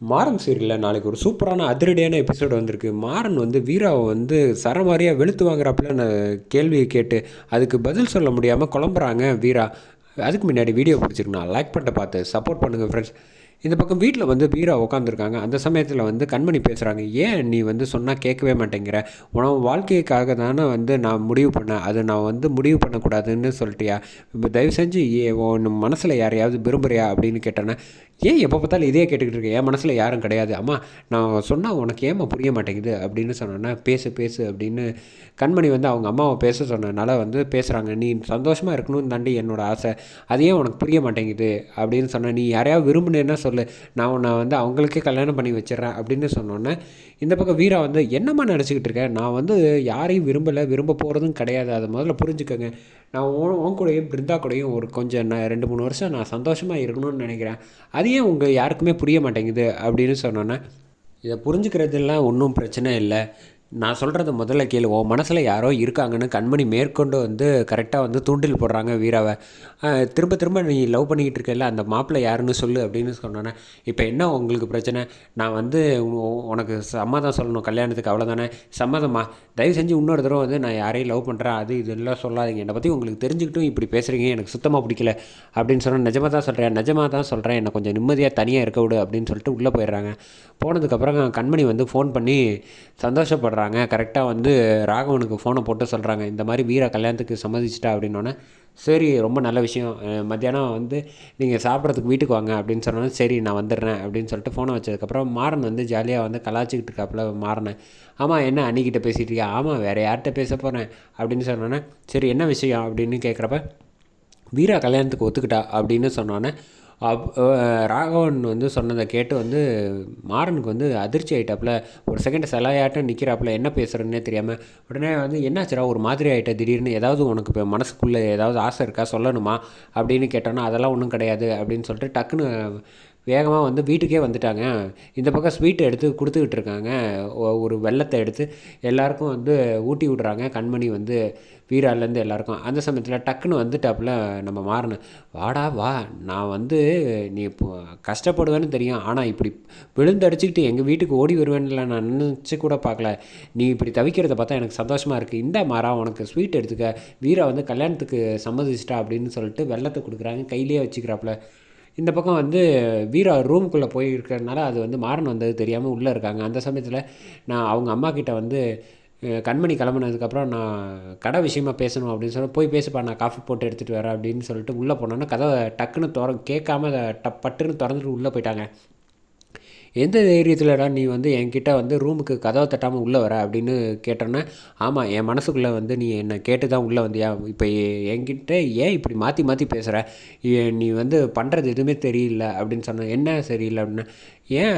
மாறன் சீரியலில் நாளைக்கு ஒரு சூப்பரான அதிரடியான எபிசோடு வந்திருக்கு. மாறன் வந்து வீராவை வந்து சரமாரியாக வெளுத்து வாங்குறாப்புல கேள்வியை கேட்டு அதுக்கு பதில் சொல்ல முடியாமல் குழம்புறாங்க வீரா. அதுக்கு முன்னாடி வீடியோ பிடிச்சிருக்கணும் லைக் பண்ணிட்டு பார்த்து சப்போர்ட் பண்ணுங்கள் ஃப்ரெண்ட்ஸ் இந்த பக்கம் வீட்டில் வந்து வீரா உட்காந்துருக்காங்க அந்த சமயத்தில் வந்து கண்மணி பேசுகிறாங்க ஏன் நீ வந்து சொன்னால் கேட்கவே மாட்டேங்கிற? உனவு வாழ்க்கைக்காக தானே வந்து நான் முடிவு பண்ணேன். அது நான் வந்து முடிவு பண்ணக்கூடாதுன்னு சொல்லிட்டியா? இப்போ தயவு செஞ்சு ஏ உன் மனசில் யாரையாவது விரும்புறியா? அப்படின்னு கேட்டேன்னா ஏன் எப்போ பார்த்தாலும் இதே கேட்டுக்கிட்டு இருக்கேன். என் மனசில் யாரும் கிடையாது. அம்மா நான் சொன்னால் உனக்கு ஏமா புரிய மாட்டேங்குது? அப்படின்னு சொன்னோன்னா பேசு பேசு அப்படின்னு கண்மணி வந்து அவங்க அம்மாவை பேச சொன்னதுனால வந்து பேசுகிறாங்க நீ சந்தோஷமாக இருக்கணும்னு தாண்டி என்னோட ஆசை. அதையே உனக்கு புரிய மாட்டேங்குது? அப்படின்னு சொன்னேன் நீ யாரையாவது விரும்புனேன்னா சொல்லு. நான் உன்னை வந்து அவங்களுக்கே கல்யாணம் பண்ணி வச்சிடறேன் அப்படின்னு சொன்னோன்னே இந்த பக்கம் வீரா வந்து என்னம்மா நினச்சிக்கிட்டு இருக்கேன் நான் வந்து யாரையும் விரும்பலை விரும்ப போகிறதும் கிடையாது. அதை முதல்ல புரிஞ்சுக்கோங்க. நான் உன் உன் கூடயும் பிருந்தா கூடயும் ஒரு கொஞ்சம் நான் ரெண்டு மூணு வருஷம் நான் சந்தோஷமாக இருக்கணும்னு நினைக்கிறேன். அது ஏன் உங்கள் யாருக்குமே புரிய மாட்டேங்குது? அப்படின்னு சொன்னோன்னே இதை புரிஞ்சுக்கிறதுலாம் ஒன்றும் பிரச்சனை இல்லை. நான் சொல்கிறத முதல்ல கேளு. உன் மனசில் யாரோ இருக்காங்கன்னு கண்மணி மேற்கொண்டு வந்து கரெக்டாக வந்து தூண்டில் போடுறாங்க வீராவை. திரும்ப திரும்ப நீ லவ் பண்ணிக்கிட்டு இருக்கல அந்த மாப்பிள்ளை யாருன்னு சொல்லு அப்படின்னு சொன்னோன்னே இப்போ என்ன உங்களுக்கு பிரச்சனை? நான் வந்து உனக்கு சம்மதம் சொல்லணும் கல்யாணத்துக்கு அவ்வளோதானே சம்மதமா? தயவு செஞ்சு இன்னொரு தடவை வந்து நான் யாரையும் லவ் பண்ணுறேன் அது இதெல்லாம் சொல்லாதீங்க. என்னை பற்றி உங்களுக்கு தெரிஞ்சுக்கிட்டும் இப்படி பேசுகிறீங்க எனக்கு சுத்தமாக பிடிக்கல. அப்படின்னு சொன்னால் நிஜமாக தான் சொல்கிறேன் நிஜமாக தான் சொல்கிறேன் என்னை கொஞ்சம் நிம்மதியாக தனியாக இருக்க விடு அப்படின்னு சொல்லிட்டு உள்ளே போயிடுறாங்க. போனதுக்கப்புறம் கண்மணி வந்து ஃபோன் பண்ணி பண்ணுறாங்க கரெக்டாக வந்து ராகவனுக்கு ஃபோனை போட்டு சொல்கிறாங்க இந்த மாதிரி வீரா கல்யாணத்துக்கு சம்மதிச்சிட்டா அப்படின்னோடனே சரி ரொம்ப நல்ல விஷயம். மத்தியானம் வந்து நீங்கள் சாப்பிட்றதுக்கு வீட்டுக்கு வாங்க அப்படின்னு சொன்னோன்னே சரி நான் வந்துடுறேன் அப்படின்னு சொல்லிட்டு ஃபோனை வச்சதுக்கப்புறம் மாறன் வந்து ஜாலியாக வந்து கலாச்சிக்கிட்டு இருக்காப்புல மாறினேன் ஆமாம் என்ன அன்னிக்கிட்ட பேசிகிட்டு இருக்கியா? ஆமாம் வேறு யார்கிட்ட பேச போகிறேன் அப்படின்னு சொன்னோன்னே சரி என்ன விஷயம் அப்படின்னு கேட்குறப்ப வீரா கல்யாணத்துக்கு ஒத்துக்கிட்டா அப்படின்னு சொன்னோன்னே அப் ராகவன் வந்து சொன்னதை கேட்டு வந்து மாறனுக்கு வந்து அதிர்ச்சி ஆகிட்டாப்புல ஒரு செகண்ட் சிலையாட்டம் நிற்கிறாப்புல என்ன பேசுகிறேன்னே தெரியாமல் உடனே வந்து என்னாச்சுடா? ஒரு மாதிரி ஆகிட்ட திடீர்னு. ஏதாவது உனக்கு இப்போ மனசுக்குள்ளே ஏதாவது ஆசை இருக்கா? சொல்லணுமா? அப்படின்னு கேட்டோன்னா அதெல்லாம் ஒன்றும் கிடையாது. அப்படின்னு சொல்லிட்டு டக்குன்னு வேகமாக வந்து வீட்டுக்கே வந்துட்டாங்க. இந்த பக்கம் ஸ்வீட் எடுத்து கொடுத்துக்கிட்டு இருக்காங்க. ஒரு வெள்ளத்தை எடுத்து எல்லாருக்கும் வந்து ஊட்டி விடுறாங்க. கண்மணி வந்து வீராலேருந்து எல்லாருக்கும். அந்த சமயத்தில் டக்குன்னு வந்துட்டாப்புல நம்ம மாறணும் வாடா வா. நான் வந்து நீ இப்போ கஷ்டப்படுவேன்னு தெரியும். ஆனால் இப்படி விழுந்தடிச்சுக்கிட்டு எங்கள் வீட்டுக்கு ஓடி வருவேன்ல. நான் நினச்சி கூட பார்க்கல நீ இப்படி தவிக்கிறத பார்த்தா எனக்கு சந்தோஷமாக இருக்குது இந்த மாறா உனக்கு ஸ்வீட் எடுத்துக்க. வீரா வந்து கல்யாணத்துக்கு சம்மதிச்சிட்டா அப்படின்னு சொல்லிட்டு வெள்ளத்தை கொடுக்குறாங்க. கையிலேயே வச்சுக்கிறாப்புல. இந்த பக்கம் வந்து வீரா ரூமுக்குள்ளே போய் இருக்கிறதுனால அது வந்து மாறன் வந்தது தெரியாமல் உள்ளே இருக்காங்க. அந்த சமயத்தில் நான் அவங்க அம்மா கிட்ட வந்து கண்மணி கிளம்புனதுக்கப்புறம் நான் கடை விஷயமா பேசணும் அப்படின்னு சொல்லி போய் பேசுப்பா நான் காஃபி போட்டு எடுத்துகிட்டு வரேன் அப்படின்னு சொல்லிட்டு உள்ளே போனோன்னா கதவை டக்குன்னு திற கேட்காம அதை டப் பட்டுன்னு திறந்துட்டு உள்ளே போயிட்டாங்க. எந்த தைரியத்தில்டா நீ வந்து என்கிட்ட வந்து ரூமுக்கு கதவை தட்டாமல் உள்ளே வர அப்படின்னு கேட்டோன்னே ஆமாம் என் மனசுக்குள்ளே வந்து நீ என்னை கேட்டு தான் உள்ளே வந்தியா? இப்போ என்கிட்ட ஏன் இப்படி மாற்றி மாற்றி பேசுகிற நீ வந்து பண்ணுறது எதுவுமே தெரியல அப்படின்னு சொன்ன என்ன சரியில்லை அப்படின்னா ஏன்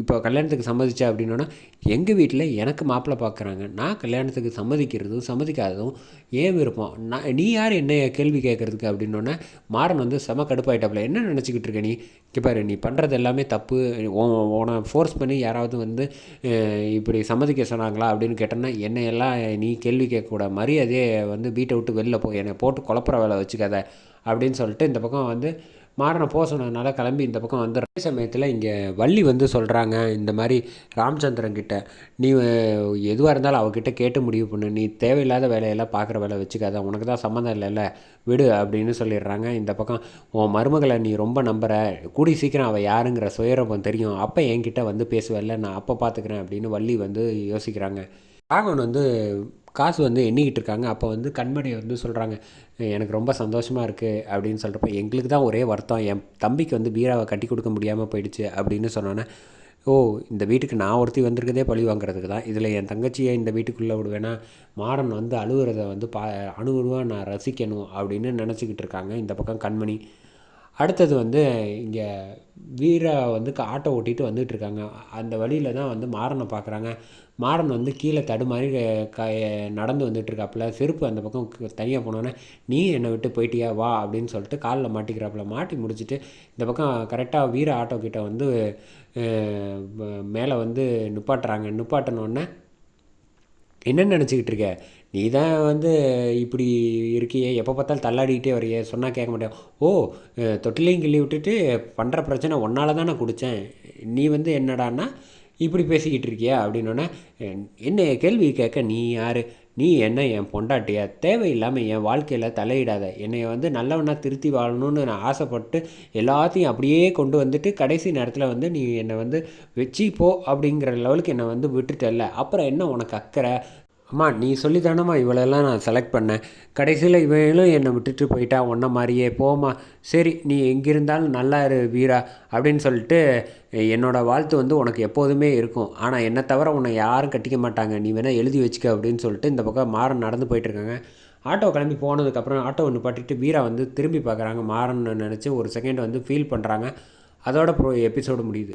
இப்போ கல்யாணத்துக்கு சம்மதிச்ச அப்படின்னோன்னா எங்கள் வீட்டில் எனக்கு மாப்பிள்ளை பார்க்குறாங்க நான் கல்யாணத்துக்கு சம்மதிக்கிறதும் சம்மதிக்காததும் ஏன் விருப்பம்? நான் நீ யார் என்ன கேள்வி கேட்குறதுக்கு அப்படின்னோடனே மாறன் வந்து செம கடுப்பாயிட்டாப்புல என்ன நினச்சிக்கிட்டு இருக்க நீ? பாரு நீ பண்ணுறது எல்லாமே தப்பு. உன் உன்னை ஃபோர்ஸ் பண்ணி யாராவது வந்து இப்படி சம்மதிக்க சொன்னாங்களா அப்படின்னு கேட்டோன்னா என்னையெல்லாம் நீ கேள்வி கேட்கக்கூட மரியாதையே வந்து வீட்டை விட்டு வெளில போய் என்னை போட்டு குழப்பற வேலை வச்சுக்காத அப்படின்னு சொல்லிட்டு இந்த பக்கம் வந்து மாறனை போக சொன்னதுனால கிளம்பி இந்த பக்கம் வந்து அதே சமயத்தில் இங்கே வள்ளி வந்து சொல்கிறாங்க இந்த மாதிரி ராமச்சந்திரன் கிட்ட நீ எதுவாக இருந்தாலும் அவகிட்ட கேட்டு முடிவு பண்ணு. நீ தேவையில்லாத வேலையெல்லாம் பார்க்குற வேலை வச்சுக்காத. உனக்கு தான் சம்மந்தம் இல்லைல்ல. விடு அப்படின்னு சொல்லிடுறாங்க. இந்த பக்கம் உன் மருமகளை நீ ரொம்ப நம்புற. கூடி சீக்கிரம் அவள் யாருங்கிற சுயரூபம் தெரியும். அப்போ என்கிட்ட வந்து பேசுவேல்ல நான் அப்போ பார்த்துக்கிறேன் அப்படின்னு வள்ளி வந்து யோசிக்கிறாங்க. ராகவன் வந்து காசு வந்து எண்ணிக்கிட்டு இருக்காங்க. அப்போ வந்து கண்மணி வந்து சொல்கிறாங்க எனக்கு ரொம்ப சந்தோஷமாக இருக்குது அப்படின்னு சொல்கிறப்ப எங்களுக்கு தான் ஒரே வருத்தம். என் தம்பிக்கு வந்து பீராவை கட்டி கொடுக்க முடியாமல் போயிடுச்சு. அப்படின்னு சொன்னோன்னே ஓ இந்த வீட்டுக்கு நான் ஒருத்தி வந்திருக்கதே பழி வாங்குறதுக்கு தான். இதில் என் தங்கச்சியை இந்த வீட்டுக்குள்ளே விடுவேன்னா மாறன் வந்து அழுகிறத வந்து பா அணுகுணுவாக நான் ரசிக்கணும். அப்படின்னு நினச்சிக்கிட்டு இருக்காங்க. இந்த பக்கம் கண்மணி அடுத்தது வந்து இங்கே வீரா வந்து க- ஆட்டோ ஓட்டிகிட்டு வந்துட்டு இருக்காங்க அந்த வழியில் தான் வந்து மாறனை பார்க்குறாங்க. மாறன் வந்து கீழே தடுமாறி க- க நடந்து வந்துட்டு இருக்காப்புல செருப்பு அந்த பக்கம் தனியாக போனோன்னே நீ என்னை விட்டு போயிட்டியா? வா அப்படின்னு சொல்லிட்டு காலில் மாட்டிக்கிறாப்புல. மாட்டி முடிச்சுட்டு இந்த பக்கம் கரெக்டாக வீர ஆட்டோ கிட்ட வந்து மேலே வந்து நிப்பாட்டுறாங்க. நிப்பாட்டினோடனே என்ன நினச்சிக்கிட்டு இருக்க? நீ தான் வந்து இப்படி இருக்கியே. எப்போ பார்த்தாலும் தள்ளாடிக்கிட்டே வரைய. சொன்னால் கேட்க மாட்டேன். ஓ தொட்டிலையும் கிள்ளி விட்டுட்டு பண்ணுற பிரச்சனை ஒன்றால் தான் நான் குடித்தேன் நீ வந்து என்னடான்னா இப்படி பேசிக்கிட்டு இருக்கியா? அப்படின்னோடனே என்ன கேள்வி கேட்க நீ யார்? நீ என்ன என் பொண்டாட்டியா? தேவையில்லாமல் என் வாழ்க்கையில் தலையிடாத. என்னை வந்து நல்லவனாக திருத்தி வாழணும்னு நான் ஆசைப்பட்டு எல்லாத்தையும் அப்படியே கொண்டு வந்துட்டு கடைசி நேரத்தில் வந்து நீ என்னை வந்து வச்சு போ அப்படிங்கிற லெவலுக்கு என்னை வந்து விட்டுட்டல அப்புறம் என்ன உனக்கு அக்கறை? அம்மா நீ சொல்லி தானம்மா இவளெல்லாம் நான் செலக்ட் பண்ணேன். கடைசியில் இவளும் என்னை விட்டுட்டு போயிட்டா உன்ன மாதிரியே. போமா சரி நீ எங்கே இருந்தாலும் நல்லா இரு வீரா அப்படின்னு சொல்லிட்டு என்னோடய வாழ்த்து வந்து உனக்கு எப்போதுமே இருக்கும். ஆனால் என்னை தவிர உன்னை யாரும் கட்டிக்க மாட்டாங்க. நீ வேணால் எழுதி வச்சுக்க அப்படின்னு சொல்லிட்டு இந்த பக்கம் மாறன் நடந்து போயிட்டுருக்காங்க. ஆட்டோ கிளம்பி போனதுக்கப்புறம் ஆட்டோ ஒன்று பட்டிட்டு வீரா வந்து திரும்பி பார்க்குறாங்க. மாறன்னு நினச்சி ஒரு செகண்ட் வந்து ஃபீல் பண்ணுறாங்க அதோட ப்ரோ எபிசோடு முடியுது.